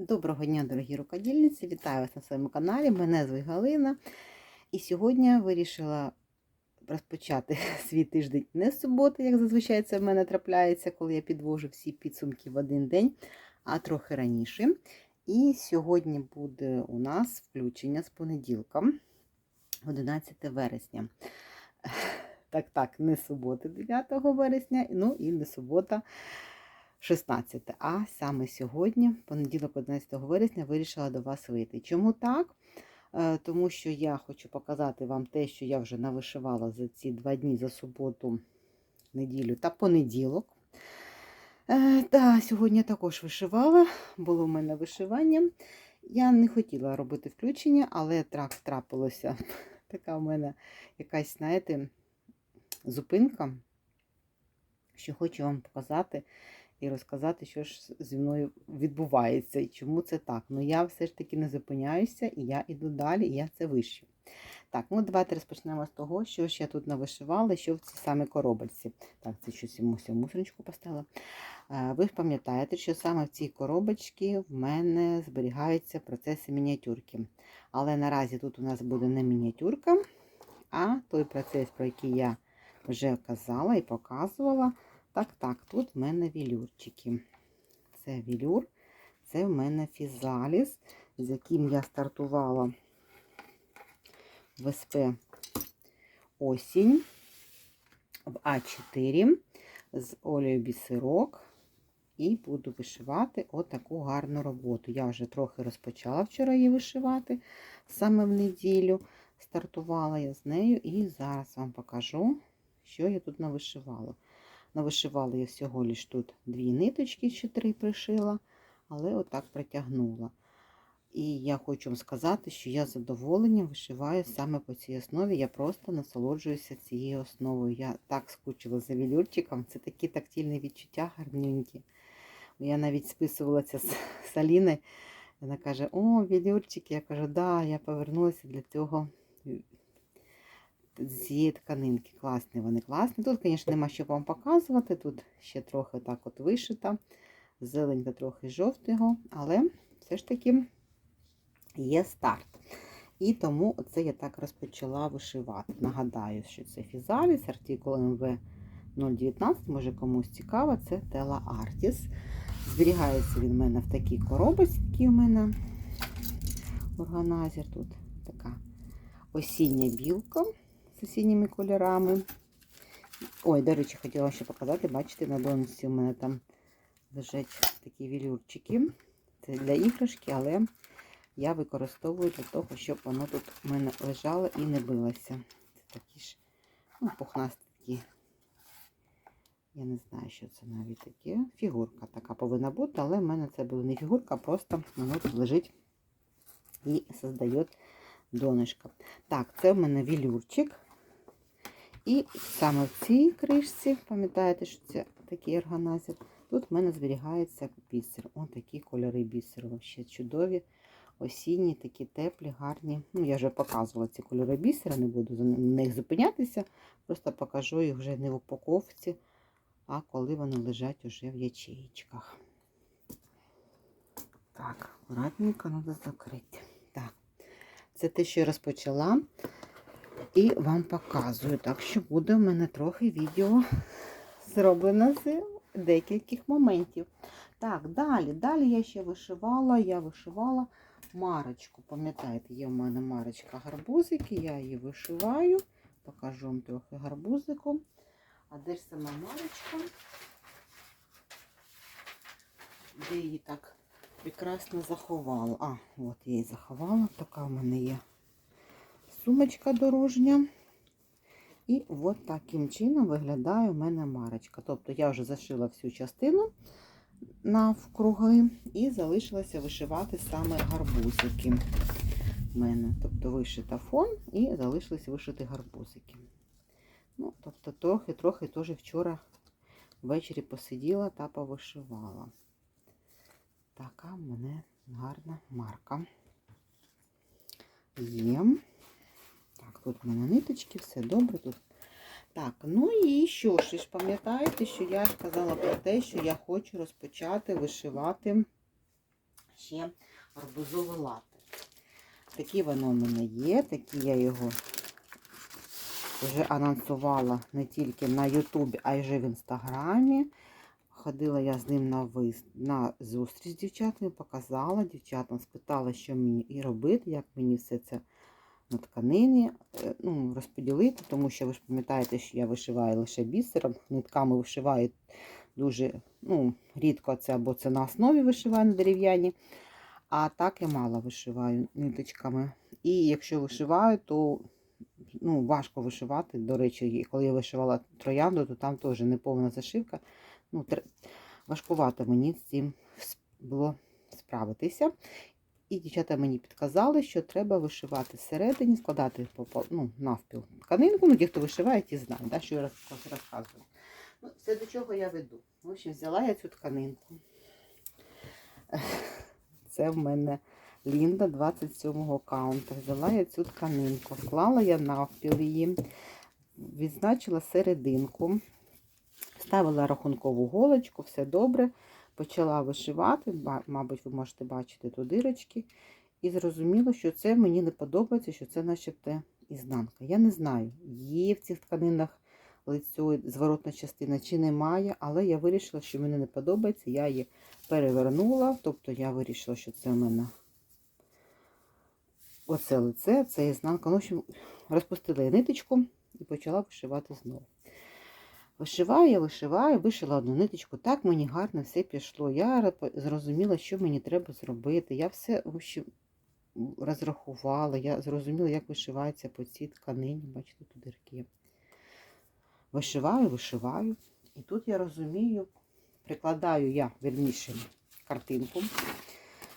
Доброго дня, дорогі рукодільниці! Вітаю вас на своєму каналі. Мене звуть Галина. І сьогодні вирішила розпочати свій тиждень не з суботи, як зазвичай це в мене трапляється, коли я підвожу всі підсумки в один день, а трохи раніше. І сьогодні буде у нас включення з понеділка, 11 вересня. Так, так, не субота 9 вересня, ну і не субота 16. А саме сьогодні, понеділок, 11 вересня, вирішила до вас вийти. Чому так? Е, Тому що я хочу показати вам те, що я вже навишивала за ці два дні за суботу, неділю та понеділок. Е, Та, сьогодні також вишивала, було в мене вишивання. Я не хотіла робити включення, але так трапилося. Така в мене якась, знаєте, зупинка, що хочу вам показати і розказати, що ж зі мною відбувається і чому це так. Ну я все ж таки не зупиняюся, і я йду далі, і я це вищу. Так, ну давайте розпочнемо з того, що ж я тут навишивала, що в цій самій коробочці. Так, це щось я мусорочку поставила. Ви ж пам'ятаєте, що саме в цій коробочці в мене зберігаються процеси мініатюрки. Але наразі тут у нас буде не мініатюрка, а той процес, про який я вже казала і показувала. Так, так, тут в мене вілюрчики. Це вілюр, це в мене фізаліс, з яким я стартувала в СП осінь в А4 з олею бісерок. І буду вишивати отаку гарну роботу. Я вже трохи розпочала вчора її вишивати, саме в неділю. Стартувала я з нею і зараз вам покажу, що я тут навишивала. Навишивала я всього лиш тут дві ниточки, ще три пришила, але отак протягнула. І я хочу вам сказати, що я задоволенням вишиваю саме по цій основі. Я просто насолоджуюся цією основою. Я так скучила за вілюрчиком. Це такі тактильні відчуття гарненькі. Я навіть списувала це з Саліни. Вона каже: О, вілюрчик. Я кажу, да, я повернулася для цього з тканинки. Класні вони класні. Тут, звісно, нема що вам показувати. Тут ще трохи так от вишита, зелень та трохи жовтого, але все ж таки є старт. І тому оце я так розпочала вишивати. Нагадаю, що це фізаліс, артикул МВ 019, може комусь цікаво, це Тела Артіс. Зберігається він в мене в такій коробочці, у мене органайзер. Тут така осіння білка з осінніми кольорами. Ой, до речі, хотіла ще показати, бачите, на донці у мене там лежать такі вілюрчики. Це для іграшки, але я використовую для того, щоб воно тут у мене лежало і не билося. Це такі ж ну, пухнасті. Я не знаю, що це навіть таке. Фігурка така повинна бути, але в мене це була не фігурка, а просто воно тут лежить і создає донышко. Так, це в мене вілюрчик. І саме в цій кришці, пам'ятаєте, що це такий органайзер, тут в мене зберігається бісер. Ось такі кольори бісеру. Вообще чудові, осінні, такі теплі, гарні. Ну, я вже показувала ці кольори бісера, не буду на них зупинятися. Просто покажу їх вже не в упаковці, а коли вони лежать уже в ячеїчках. Так, акуратненько треба закрити. Так, це те, що я розпочала. І вам показую. Так що буде в мене трохи відео зроблено з декількох моментів. Так, далі. Далі я ще вишивала, я вишивала марочку. Пам'ятаєте, є в мене марочка гарбузики, я її вишиваю. Покажу вам трохи гарбузику. А де ж сама марочка? Де її так прекрасно заховала? А, от я її заховала. Така в мене є сумочка дорожня. І от таким чином виглядає у мене марочка. Тобто я вже зашила всю частину навкруги і залишилося вишивати саме гарбузики. У мене, тобто вишита фон і залишилися вишити гарбузики. Ну, тобто, трохи-трохи теж вчора ввечері посиділа та повишивала. Така в мене гарна марка. Є. Так, тут в мене ниточки, все добре тут. Так, ну і що ж, ж пам'ятаєте, що я ж казала про те, що я хочу розпочати вишивати ще арбузове лати. Такі воно в мене є, такі я його вже анонсувала не тільки на Ютубі, а й вже в інстаграмі. Ходила я з ним на вис... на зустріч з дівчатами, показала дівчатам, спитала, що мені і робити, як мені все це на тканині е, ну, розподілити, тому що ви ж пам'ятаєте, що я вишиваю лише бісером, нитками вишиваю дуже ну, рідко це або це на основі вишиваю на дерев'яні, а так я мало вишиваю ниточками. І якщо вишиваю, то ну, важко вишивати. До речі, коли я вишивала троянду, то там теж неповна зашивка. Ну. Важкувато мені з цим було справитися. І дівчата мені підказали, що треба вишивати всередині, складати ну, навпіл тканинку. Ну, ті, хто вишиває, ті знають, да, що я розказую. Ну, все до чого я веду. В общем, взяла я цю тканинку. Це в мене Лінда 27-го каунта. Взяла я цю тканинку, склала я навпіл її, відзначила серединку, ставила рахункову голочку, все добре. Почала вишивати, мабуть, ви можете бачити тут дирочки. І зрозуміло, що це мені не подобається, що це начебто ізнанка. Я не знаю, є в цих тканинах лицьо, зворотна частина чи немає, але я вирішила, що мені не подобається. Я її перевернула, тобто я вирішила, що це в мене оце лице, це ізнанка. Ну, в общем, розпустила я ниточку і почала вишивати знову. Вишиваю, я вишиваю, вишила одну ниточку. Так мені гарно все пішло. Я зрозуміла, що мені треба зробити. Я все в общем, розрахувала, я зрозуміла, як вишивається по цій тканині. Бачите, тут дірки. Вишиваю, вишиваю. І тут я розумію, прикладаю я вірніше картинку.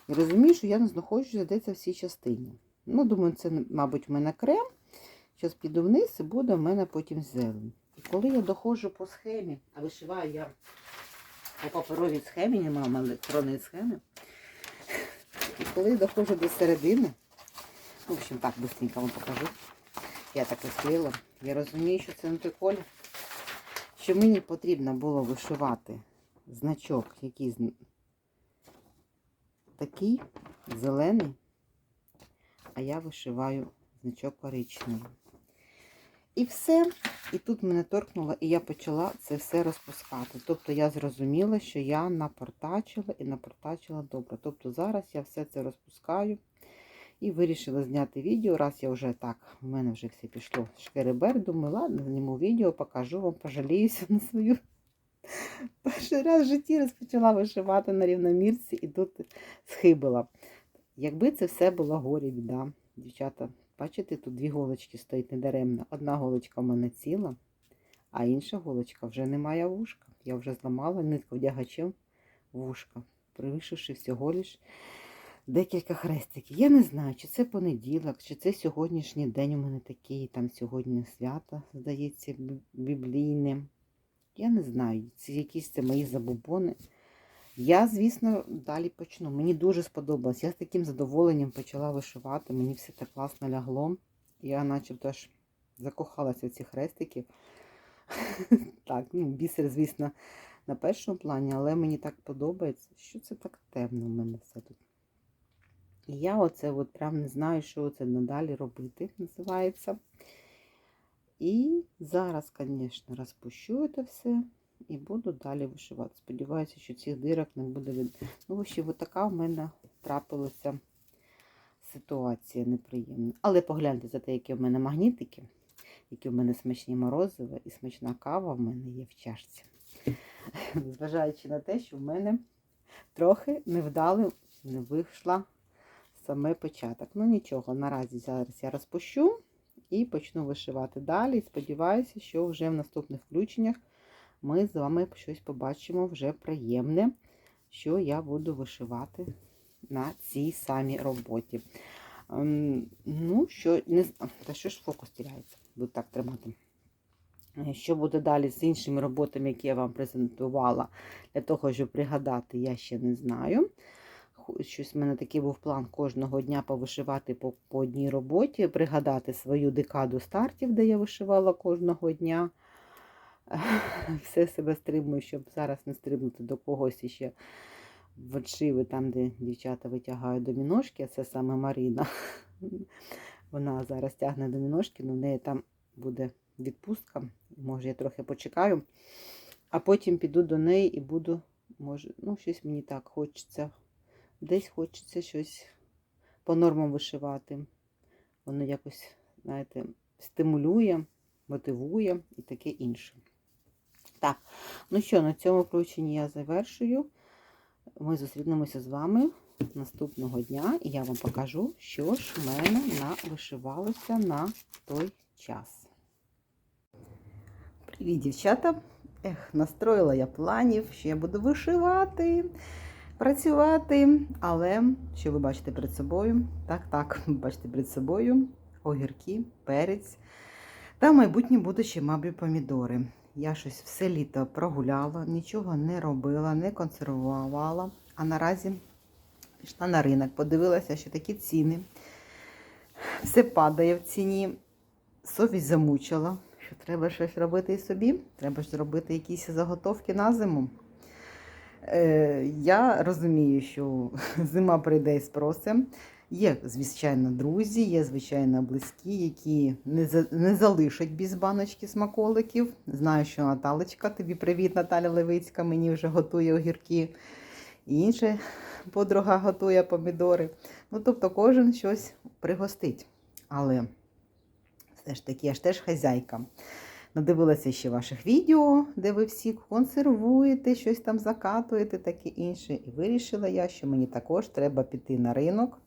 І розумію, що я не знаходжуся десь в цій частині. Ну, думаю, це, мабуть, в мене крем. Зараз піду вниз і буде в мене потім зелень. І коли я доходжу по схемі, а вишиваю я по паперовій схемі, немає електронної схеми. І коли я доходжу до середини, ну, в общем, так, быстренько вам покажу. Я так розклеїла. Я розумію, що це не той колір. Що мені потрібно було вишивати значок, який такий зелений, а я вишиваю значок коричневий. І все. І тут мене торкнуло, і я почала це все розпускати. Тобто я зрозуміла, що я напортачила і напортачила добре. Тобто зараз я все це розпускаю і вирішила зняти відео. Раз я вже так, в мене вже все пішло шкеребер, думаю, ладно, зніму відео, покажу вам, пожаліюся на свою. Перший раз в житті розпочала вишивати на рівномірці і тут схибила. Якби це все було горі біда, дівчата. Бачите, тут дві голочки стоять недаремно. Одна голочка в мене ціла, а інша голочка вже не має вушка. Я вже зламала нитку вдягачем вушка, привишивши всього лиш декілька хрестиків. Я не знаю, чи це понеділок, чи це сьогоднішній день у мене такий, там сьогодні свято, здається, бі- біблійне. Я не знаю, це якісь це мої забобони. Я, звісно, далі почну. Мені дуже сподобалось. Я з таким задоволенням почала вишивати. Мені все так класно лягло. Я начебто аж закохалася в ці хрестики. Так, ну, бісер, звісно, на першому плані, але мені так подобається, що це так темно в мене все тут. І я оце от прям не знаю, що це надалі робити, називається. І зараз, звісно, розпущу це все і буду далі вишивати. Сподіваюся, що цих дирок не буде видно. Ну, от така в мене трапилася ситуація неприємна. Але погляньте за те, які в мене магнітики, які в мене смачні морозиво і смачна кава в мене є в чашці. Зважаючи на те, що в мене трохи невдало не вийшла саме початок. Ну нічого, наразі зараз я розпущу і почну вишивати далі. Сподіваюся, що вже в наступних включеннях ми з вами щось побачимо вже приємне, що я буду вишивати на цій самій роботі. Ем, Ну, що не та що ж фокус тіряється, буду так тримати. Е, Що буде далі з іншими роботами, які я вам презентувала, для того, щоб пригадати, я ще не знаю. Щось в мене такий був план кожного дня повишивати по, по одній роботі, пригадати свою декаду стартів, де я вишивала кожного дня. Все себе стримую, щоб зараз не стрибнути до когось іще вочиви, там, де дівчата витягають доміношки, це саме Марина. Вона зараз тягне доміношки, але в неї там буде відпустка. Може, я трохи почекаю, а потім піду до неї і буду, може, ну, щось мені так хочеться. Десь хочеться щось по нормам вишивати. Воно якось, знаєте, стимулює, мотивує і таке інше. Так, ну що, на цьому включенні я завершую. Ми зустрінемося з вами наступного дня, і я вам покажу, що ж в мене вишивалося на той час. Привіт, дівчата! Ех, настроїла я планів, що я буду вишивати, працювати, але що ви бачите перед собою? Так, так, ви бачите перед собою огірки, перець. Та в майбутнє будуть ще, мабуть, помідори. Я щось все літо прогуляла, нічого не робила, не консервувала. А наразі пішла на ринок, подивилася, що такі ціни. Все падає в ціні. Совість замучила, що треба щось робити і собі. Треба ж зробити якісь заготовки на зиму. Е, Я розумію, що зима прийде і спросим. Є, звичайно, друзі, є, звичайно, близькі, які не за, не залишать без баночки смаколиків. Знаю, що Наталечка, тобі привіт, Наталя Левицька, мені вже готує огірки. І інша подруга готує помідори. Ну, тобто, кожен щось пригостить. Але все ж таки, я ж теж хазяйка. Надивилася ще ваших відео, де ви всі консервуєте, щось там закатуєте, таке інше. І вирішила я, що мені також треба піти на ринок,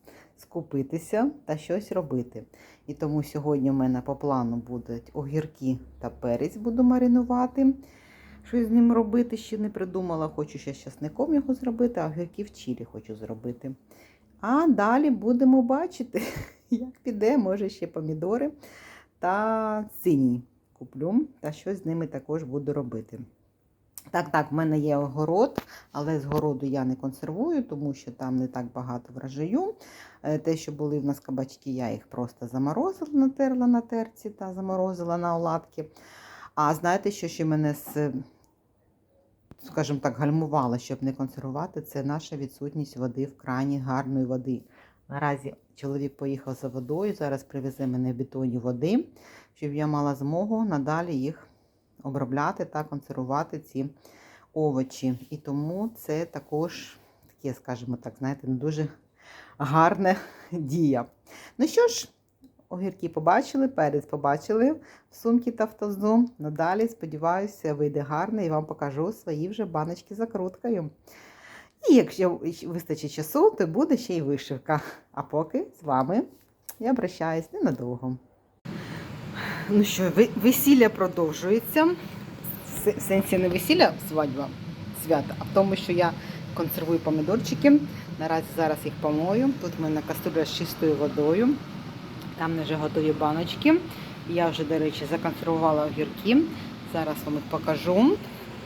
скупитися та щось робити. І тому сьогодні в мене по плану будуть огірки та перець буду маринувати. Щось з ним робити, ще не придумала. Хочу ще з часником його зробити, а огірки в чилі хочу зробити. А далі будемо бачити, як піде, може ще помідори та сині куплю та щось з ними також буду робити. Так, так, в мене є огород, але з городу я не консервую, тому що там не так багато врожаю. Е, Те, що були в нас кабачки, я їх просто заморозила, натерла на терці та заморозила на оладки. А знаєте, що ще мене, скажімо так, гальмувало, щоб не консервувати, це наша відсутність води в крані, гарної води. Наразі чоловік поїхав за водою, зараз привезе мене в бетоні води, щоб я мала змогу надалі їх обробляти та консервувати ці овочі. І тому це також таке, скажімо так, знаєте, не дуже гарна дія. Ну що ж, огірки побачили, перець побачили в сумки та в тазу. Надалі, сподіваюся, вийде гарно і вам покажу свої вже баночки з закруткою. І якщо вистачить часу, то буде ще й вишивка. А поки з вами я прощаюсь ненадовго. Ну що, весілля продовжується. В сенсі не весілля свадьба свята, а в тому, що я консервую помідорчики. Наразі зараз їх помою. Тут в мене каструля з чистою водою. Там вже готові баночки. Я вже, до речі, законсервувала огірки. Зараз вам їх покажу.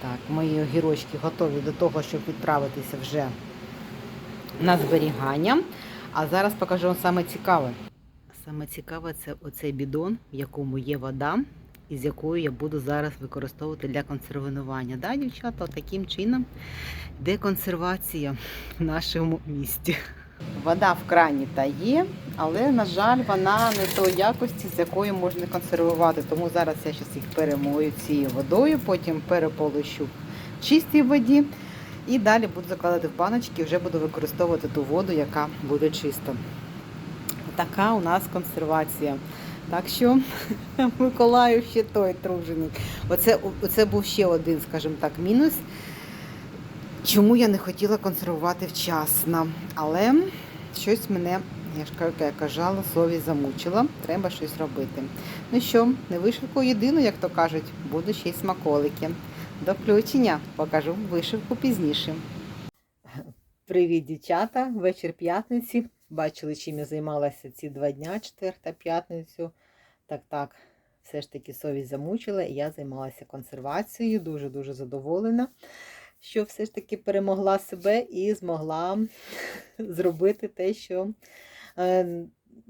Так, мої огірочки готові до того, щоб відправитися вже на зберігання. А зараз покажу вам саме цікаве. Саме цікаве це оцей бідон, в якому є вода, і з якою я буду зараз використовувати для консервування. Да, дівчата, таким чином йде консервація в нашому місті. Вода в крані та є, але, на жаль, вона не тої якості, з якою можна консервувати. Тому зараз я щас їх перемою цією водою, потім переполощу в чистій воді. І далі буду закладати в баночки вже буду використовувати ту воду, яка буде чиста. Така у нас консервація. Так що Миколаїв ще той труженик. Оце, оце був ще один, скажімо так, мінус. Чому я не хотіла консервувати вчасно? Але щось мене, я ж як я казала, совість замучила, треба щось робити. Ну що, не вишивку єдину, як то кажуть, буду ще й смаколики. До включення покажу вишивку пізніше. Привіт, дівчата! Вечір п'ятниці. Бачили, чим я займалася ці два дня, четвер та п'ятницю. Так, так, все ж таки совість замучила, і я займалася консервацією, дуже-дуже задоволена що все ж таки перемогла себе і змогла зробити те, що е,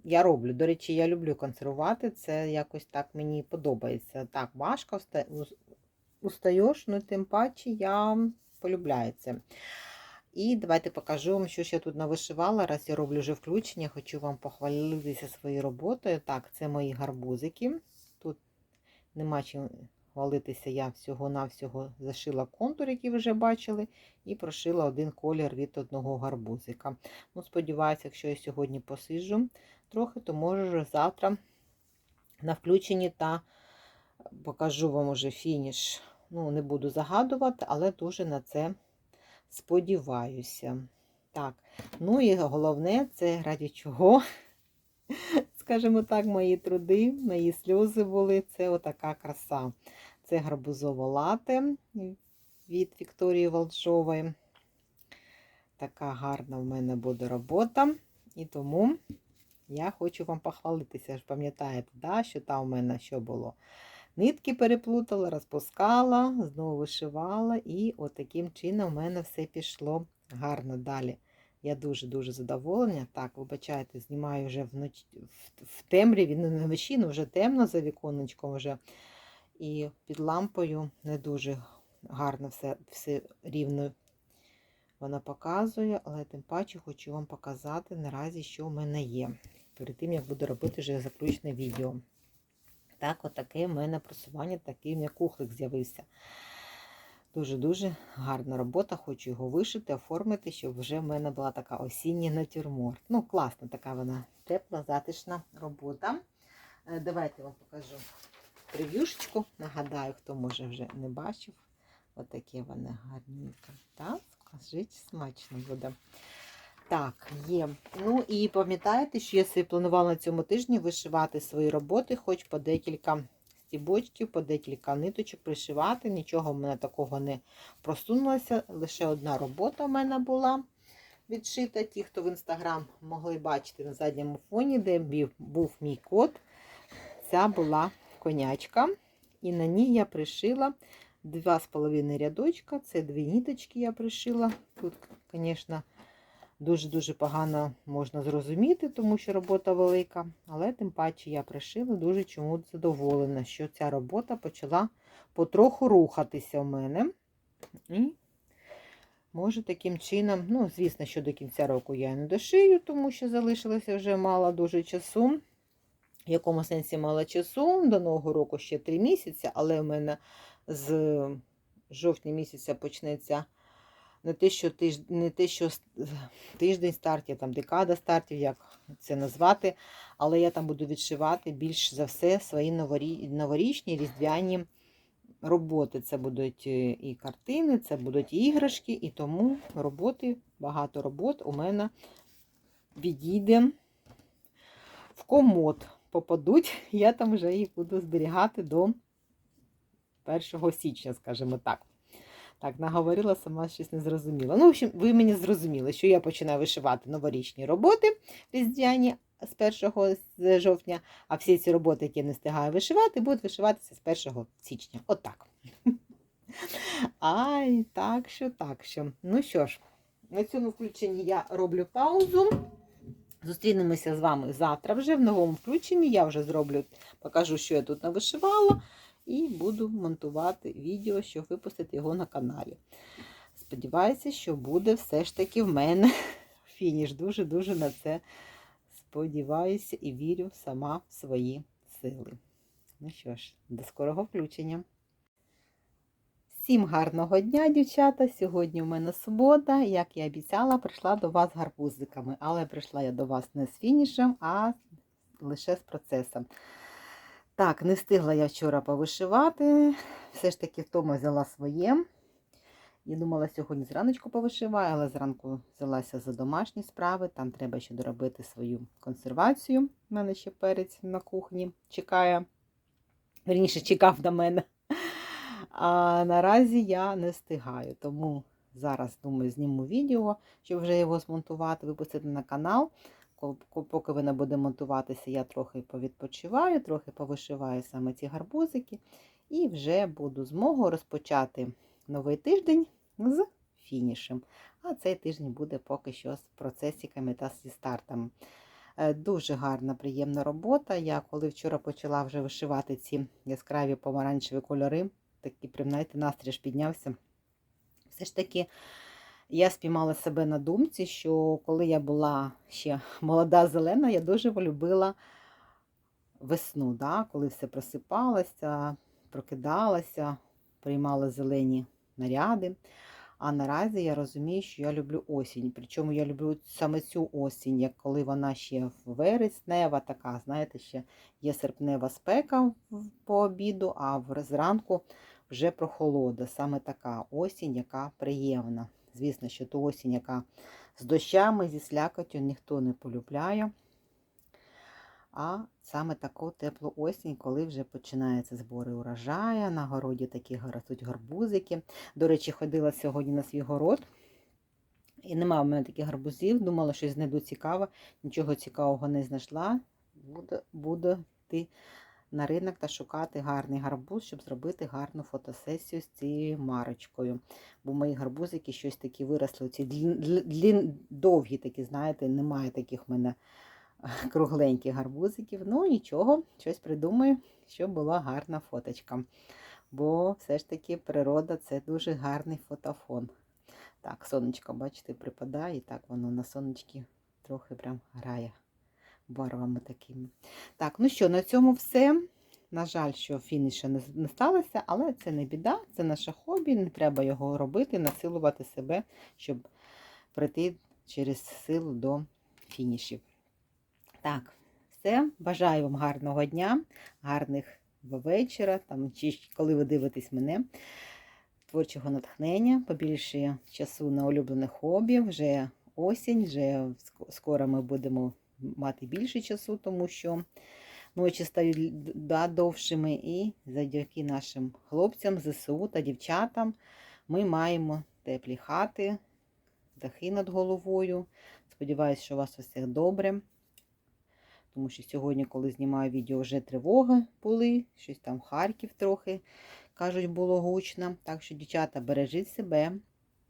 я роблю. До речі, я люблю консервувати, це якось так мені подобається. Так, важко устаєш, ну тим паче я полюбляю це. І давайте покажу вам, що я тут навишивала. Раз я роблю вже включення, хочу вам похвалитися своєю роботою. Так, це мої гарбузики. Тут нема чим хвалитися, я всього-навсього зашила контур, який ви вже бачили, і прошила один колір від одного гарбузика. Ну, Сподіваюся, якщо я сьогодні посиджу трохи, то можу вже завтра на включенні та покажу вам уже фініш. Ну, не буду загадувати, але дуже на це сподіваюся. Так, ну і головне, це раді чого, скажімо так, мої труди, мої сльози були. Це отака краса. Це гарбузово лате від Вікторії Волчової. Така гарна в мене буде робота. І тому я хочу вам похвалитися. ж пам'ятаєте, да, що там у мене що було? Нитки переплутала, розпускала, знову вишивала, і от чином в мене все пішло гарно далі. Я дуже-дуже задоволена. Так, вибачайте, знімаю вже вночі, в, темряві, не на вночі, ну вже темно за віконечком вже. І під лампою не дуже гарно все, все рівно вона показує, але тим паче хочу вам показати наразі, що в мене є. Перед тим, як буду робити вже заключне відео. Так, отаке в мене просування, такий кухлик з'явився. Дуже-дуже гарна робота. Хочу його вишити, оформити, щоб вже в мене була така осіння натюрморт. Ну, класна така вона тепла, затишна робота. Е, Давайте вам покажу прев'юшечку. Нагадаю, хто може вже не бачив. Отаке вони гарненько. Так, скажіть, смачно буде. Так, є. Ну і пам'ятаєте, що я собі планувала на цьому тижні вишивати свої роботи, хоч по декілька стібочків, по декілька ниточок пришивати. Нічого в мене такого не просунулося. Лише одна робота в мене була відшита. Ті, хто в інстаграм могли бачити на задньому фоні, де був мій кот. Ця була конячка. І на ній я пришила два з половиною рядочка. Це дві ниточки я пришила. Тут, звісно, дуже-дуже погано можна зрозуміти, тому що робота велика. Але тим паче я пришила дуже чому задоволена, що ця робота почала потроху рухатися в мене. І може таким чином, ну, звісно, що до кінця року я не дошию, тому що залишилося вже мало дуже часу. В якому сенсі мало часу, до нового року ще 3 місяці, але в мене з жовтня місяця почнеться не те, що тиж... не те, що тиждень стартів, там декада стартів, як це назвати. Але я там буду відшивати більш за все свої новорі... новорічні різдвяні роботи. Це будуть е, і картини, це будуть і іграшки, і тому роботи, багато робот у мене відійде в комод. Попадуть, я там вже їх буду зберігати до 1 січня, скажімо так. Так, наговорила, сама щось не зрозуміла. Ну, в общем, ви мені зрозуміли, що я починаю вишивати новорічні роботи різдвяні з 1 жовтня, а всі ці роботи, які я не встигаю вишивати, будуть вишиватися з 1 січня. Отак. Ай, так що, так що. Ну що ж, на цьому включенні я роблю паузу. Зустрінемося з вами завтра вже в новому включенні. Я вже зроблю, покажу, що я тут навишивала. І буду монтувати відео, щоб випустити його на каналі. Сподіваюся, що буде все ж таки в мене фініш. Дуже-дуже на це сподіваюся і вірю сама в свої сили. Ну що ж, до скорого включення. Всім гарного дня, дівчата! Сьогодні у мене субота, як я обіцяла, прийшла до вас з гарбузиками. Але прийшла я до вас не з фінішем, а лише з процесом. Так, не встигла я вчора повишивати. Все ж таки втома взяла своє. Я думала, сьогодні зраночку повишиваю, але зранку взялася за домашні справи. Там треба ще доробити свою консервацію. У мене ще перець на кухні чекає. Верніше, чекав на мене. А наразі я не встигаю. Тому зараз, думаю, зніму відео, щоб вже його змонтувати, випустити на канал поки вона буде монтуватися, я трохи повідпочиваю, трохи повишиваю саме ці гарбузики, і вже буду змогу розпочати новий тиждень з фінішем. А цей тиждень буде поки що з процесиками та зі стартами. Е, дуже гарна, приємна робота. Я коли вчора почала вже вишивати ці яскраві помаранчеві кольори, такий, знаєте, настрій піднявся. Все ж таки Я спіймала себе на думці, що коли я була ще молода зелена, я дуже полюбила весну, да? коли все просипалося, прокидалося, приймала зелені наряди. А наразі я розумію, що я люблю осінь. Причому я люблю саме цю осінь, як коли вона ще вереснева, така, знаєте, ще є серпнева спека по обіду, а зранку вже прохолода. Саме така осінь, яка приємна. Звісно, що ту осінь, яка з дощами, зі слякотю ніхто не полюбляє. А саме таку теплу осінь, коли вже починаються збори урожаю, на городі такі ростуть гарбузики. До речі, ходила сьогодні на свій город. І нема в мене таких гарбузів. Думала, щось знайду цікаве. Нічого цікавого не знайшла. Буду, буду йти на ринок та шукати гарний гарбуз, щоб зробити гарну фотосесію з цією марочкою. Бо мої гарбузики щось такі виросли. Ці довгі такі, знаєте, немає таких в мене кругленьких гарбузиків. Ну нічого, щось придумаю, щоб була гарна фоточка. Бо все ж таки природа це дуже гарний фотофон. Так, сонечко, бачите, припадає, і так воно на сонечки трохи прям грає барвами такими. Так, ну що, на цьому все. На жаль, що фініша не, сталося, але це не біда, це наше хобі, не треба його робити, насилувати себе, щоб прийти через силу до фінішів. Так, все. Бажаю вам гарного дня, гарних вечора, там, чи коли ви дивитесь мене, творчого натхнення, побільше часу на улюблене хобі. Вже осінь, вже скоро ми будемо мати більше часу, тому що ночі стають да, довшими. І завдяки нашим хлопцям, ЗСУ та дівчатам ми маємо теплі хати, дахи над головою. Сподіваюсь, що у вас у всіх добре. Тому що сьогодні, коли знімаю відео, вже тривоги були, щось там Харків трохи, кажуть, було гучно. Так що, дівчата, бережіть себе,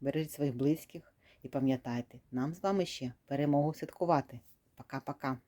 бережіть своїх близьких і пам'ятайте, нам з вами ще перемогу святкувати. Пока-пока.